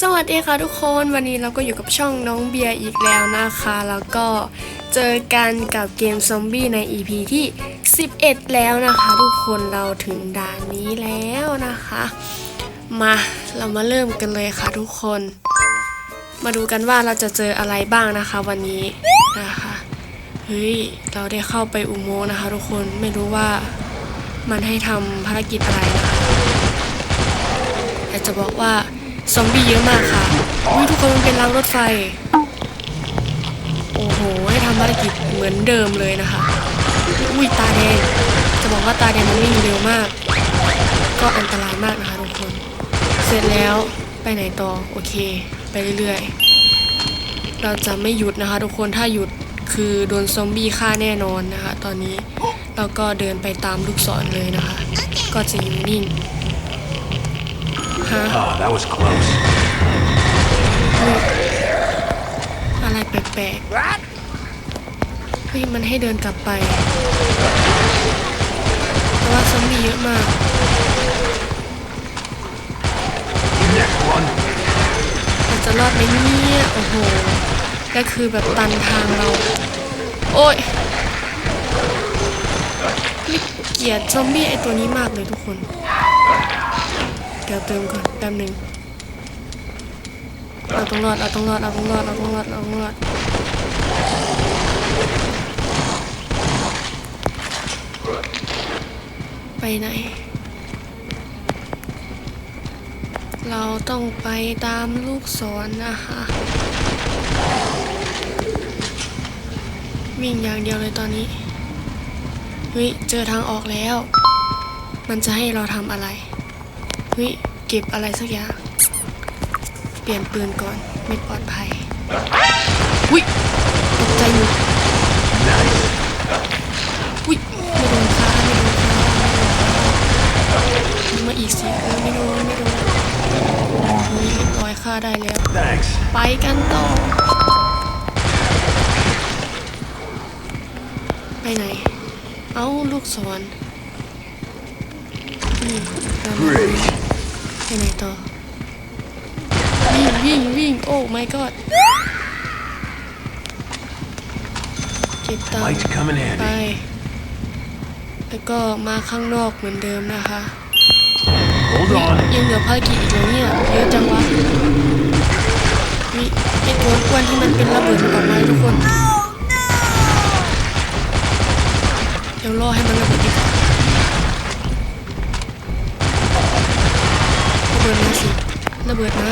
สวัสดีค่ะทุกคนวันนี้เราก็อยู่กับช่องน้องเบียร์อีกแล้วนะคะ แล้วก็เจอกันกับเกมซอมบี้ใน EP ที่ 11 แล้วนะคะ ทุกคนเราถึงด่านนี้แล้วนะคะ มาเรามาเริ่มกันเลยค่ะทุกคน มาดูกันว่าเราจะเจออะไรบ้างนะคะ วันนี้นะคะเฮ้ยเราได้เข้าไปอุโมงค์นะคะ ทุกคนไม่รู้ว่ามันให้ทำภารกิจอะไรนะคะอยากจะบอกว่า ซอมบี้เยอะมากค่ะอุ้ยทุกคนมันเป็นรางรถไฟ โอ้โห ให้ทำภารกิจเหมือนเดิมเลยนะคะ อุ้ยตาแดง จะบอกว่าตาแดงมันวิ่งเร็วมาก ก็อันตรายมากนะคะทุกคน เสร็จแล้วไปไหนต่อ โอเค ไปเรื่อยๆ เราจะไม่หยุดนะคะ ทุกคน ถ้าหยุดคือโดนซอมบี้ฆ่าแน่นอนนะคะ ตอนนี้เราก็เดินไปตามลูกศรเลยนะคะ ก็จะอยู่นิ่ง Oh, that was close. อะไรแปลกๆเฮ้ยมันให้เดินกลับไป แต่ว่าซอมบี้เยอะมาก Next one. เราจะรอดไหมเนี่ยโอ้โหก็คือแบบตันทางเรา โอ้ยไม่เกลียดซอมบี้ไอตัวนี้มากเลยทุกคน เดี๋ยวเติมก่อนแป๊บหนึ่งเราต้องรอดเราต้องรอดเราต้องรอดเราต้องรอดเราต้องรอดไปไหน เราต้องไปตามลูกศรนะคะวิ่งอย่างเดียวเลยตอนนี้เฮ้ยเจอทางออกแล้ว มันจะให้เราทำอะไร เฮ้ยเก็บอะไรสักอย่าง เปลี่ยนปืนก่อนไม่ปลอดภัยอุ้ยตกใจหมด Nice. อุ้ยไม่โดนฆ่าไม่โดนฆ่าไม่โดนฆ่ายิงมาอีกสิเออไม่โดนไม่โดนเฮ้ยเรียบร้อยฆ่าได้แล้ว Thanks. ไปกันต่อ ไปไหน เอ้าลูกศรนี่ ไปไหนต่อ วิ่งวิ่งวิ่งโอ้ my god เก็บตังค์ Might come in ไป handy. แล้วก็มาข้างนอกเหมือนเดิมนะคะ Hold on. ยังเหลือภารกิจอีกแล้วเนี่ยเยอะจังวะนี่ไอตัวอ้วนที่มันเป็นระเบิดมันออกมาทุกคน เดี๋ยวรอให้มันระเบิดดีกว่าระเบิดมาสิ ระเบิดมา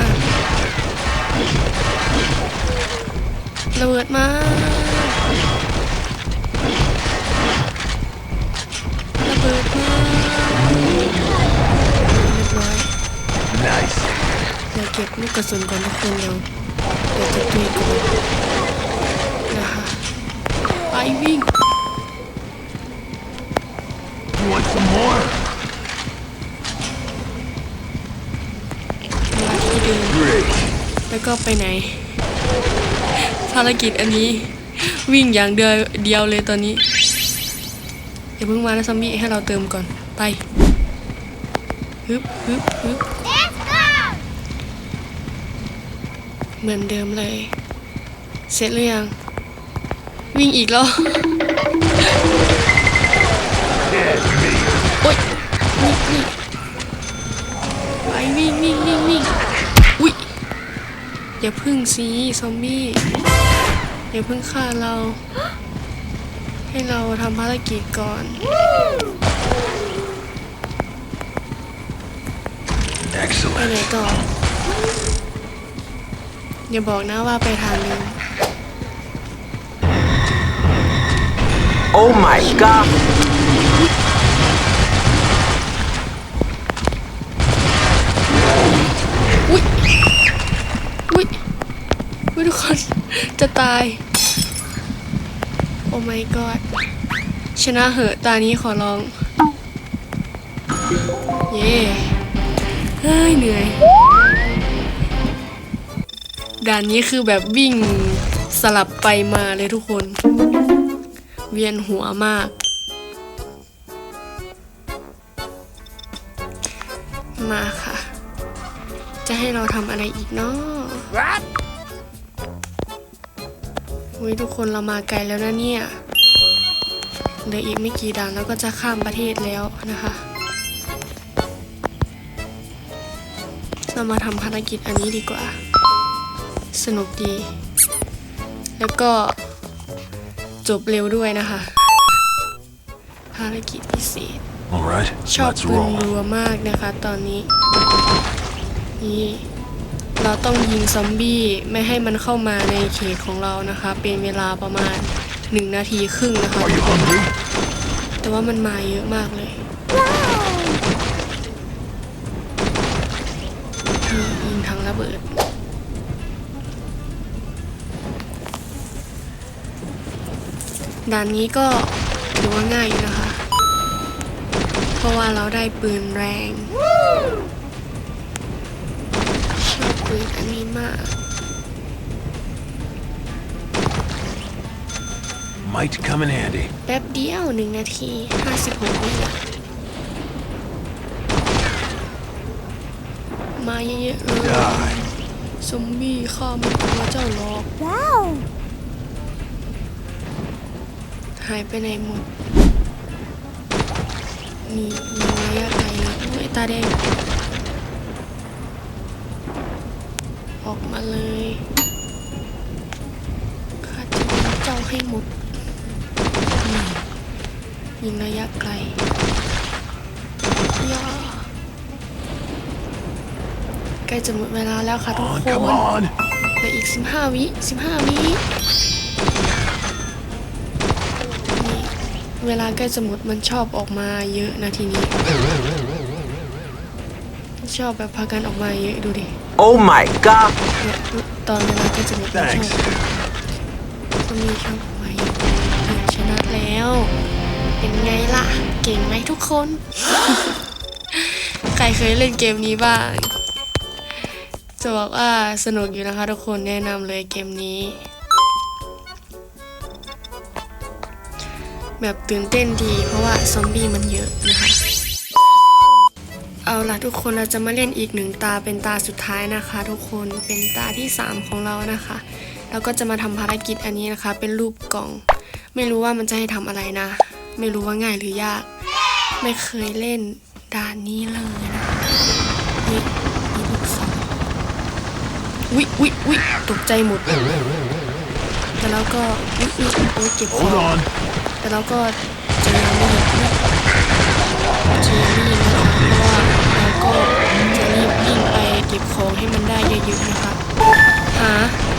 ระเบิดมา ระเบิดมาเรียบร้อย Nice. เดี๋ยวเก็บลูกกระสุนก่อนทุกคนเดี๋ยวเดี๋ยวจะตุยก่อนนะคะไปวิ่ง You want some more? มาที่เดิม Great. แล้วก็ไปไหน ภารกิจอันนี้วิ่งอย่างเดียวเดียวเลยตอนนี้อย่าเพิ่งมานะซัมบี้ให้เราเติมก่อนไปฮึบฮึบฮึบเหมือนเดิมเลย เสร็จหรือยัง วิ่งอีกแล้วโอ๊ยนี่นี่ไปวิ่งวิ่งวิ่งวิ่งอุ้ย อย่าพึ่งสิซอมบี้อย่าพึ่งฆ่าเรา ให้เราทำภารกิจก่อน ไป Excellent. ไหนต่ออย่าบอกนะว่าไปทางนึง Oh my god! จะตาย โอ้ my god ชนะเหอะตานี้ขอร้อง เย้เฮ้ย เหนื่อย ด่านนี้คือแบบวิ่งสลับไปมาเลยทุกคน เวียนหัวมากมาค่ะ จะให้เราทำอะไรอีกเนาะ อุ้ยทุกคนเรามาไกลแล้วนะเนี่ยเหลืออีกไม่กี่ด่านแล้วก็จะข้ามประเทศแล้วนะคะ เรามาทำภารกิจอันนี้ดีกว่า สนุกดี แล้วก็จบเร็วด้วยนะคะ ภารกิจพิเศษ All right, ชอบ let's ปืน roll. รัวมากนะคะตอนนี้ นี่ เราต้องยิงซอมบี้ไม่ให้มันเข้ามาในเขตของเรานะคะ เป็นเวลาประมาณ 1 นาทีครึ่งนะคะแต่ว่ามันมาเยอะมากเลยยิงทั้งระเบิดด่านนี้ก็ถือว่าง่ายอยู่นะคะ เพราะว่าเราได้ปืนแรง ชอบปืนอันนี้มาก Might come in handy. แป๊บเดียวหนึ่งนาที56วินาทีมาเยอะๆเลย Die. ซอมบี้ข้าไม่กลัวเจ้าหรอก Wow. หายไปไหนหมดนี่ยิงระยะไกลเลยโอ้ยตาแดง ออกมาเลยข้าจะยิงเจ้าให้หมดนี่ยิงระยะไกลย่าใกล้จะหมดเวลาแล้วค่ะทุก On, ค come น on. เหลืออีก 15 วิ 15 วินี่เวลาใกล้จะหมดมันชอบออกมาเยอะนะทีนี้ ชอบแบบพากันออกมาเยอะดูดิ Oh my god! ตอนเวลาใกล้จะมดมันชอบ Thanks. ก็มีชอบออกมาเยอะเนี่ยชนะแล้ว เป็นไงล่ะ เก่งไหมทุกคน ใครเคยเล่นเกมนี้บ้าง จะบอกว่าสนุกอยู่นะคะทุกคนแนะนำเลยเกมนี้ แบบตื่นเต้นดีเพราะว่าซอมบี้มันเยอะนะคะ เอาล่ะทุกคนเราจะมาเล่นอีกหนึ่งตาเป็นตาสุดท้ายนะคะ ทุกคนเป็นตาที่ 3 ของเรานะคะแล้วก็จะมาทำภารกิจอันนี้นะคะ เป็นรูปกล่อง ไม่รู้ว่ามันจะให้ทำอะไรนะ ไม่รู้ว่าง่ายหรือยาก ไม่เคยเล่นด่านนี้เลยนะคะนี่มีลูกศรวิวิวิตกใจหมดแต่เราก็วิวิโอ้ยเก็บขอ Hold ง on. แต่เราก็จะยังไม่หยุดนะจะยังไม่หยุดนะคะเพราะ ของให้มันได้เยอะๆนะคะหา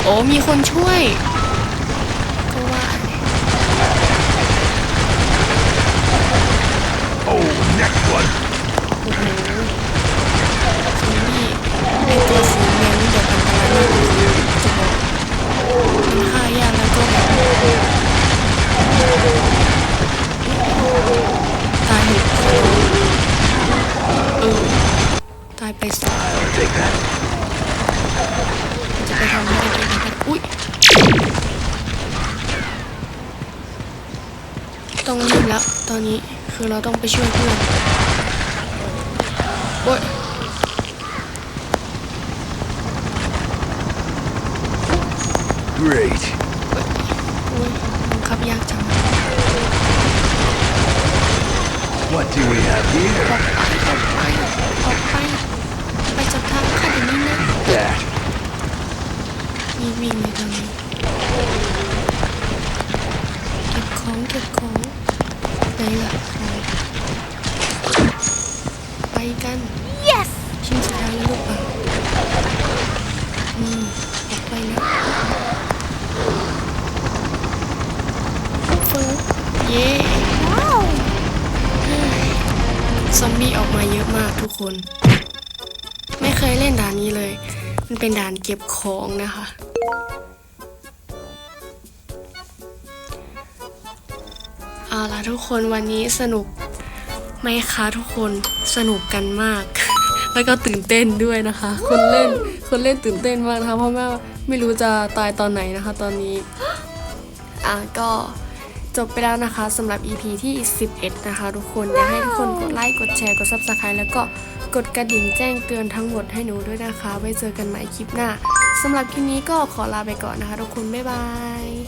โอ้มีคนช่วยก็ว่า Oh, next one. โอ้โหซอมบี้ในตัวสีแดงนี่แบบอันตรายมาก ต้องรีบแล้วตอนนี้คือเราต้องไปช่วยเพื่อนโอ้ย Great. โอ้ยบังคับยากจัง What do we have อ here? อมบี้ออกมาเยอะมากทุกคน ไม่เคยเล่นด่านนี้เลย มันเป็นด่านเก็บของนะคะ เอาล่ะทุกคนวันนี้สนุกไหมคะทุกคนสนุกกันมาก แล้วก็ตื่นเต้นด้วยนะคะ คนเล่นคนเล่นตื่นเต้นมากนะคะเพราะว่าไม่รู้จะตายตอนไหนนะคะ ตอนนี้ อะก็ จบไปแล้วนะคะสำหรับ EP ที่ 11 นะคะ ทุกคนอยากให้ทุกคนกดไลค์กดแชร์กด Subscribe แล้วก็กดกระดิ่งแจ้งเตือนทั้งหมดให้หนูด้วยนะคะ ไว้เจอกันใหม่คลิปหน้าสำหรับคลิปนี้ก็ขอลาไปก่อนนะคะ ทุกคนบ๊ายบาย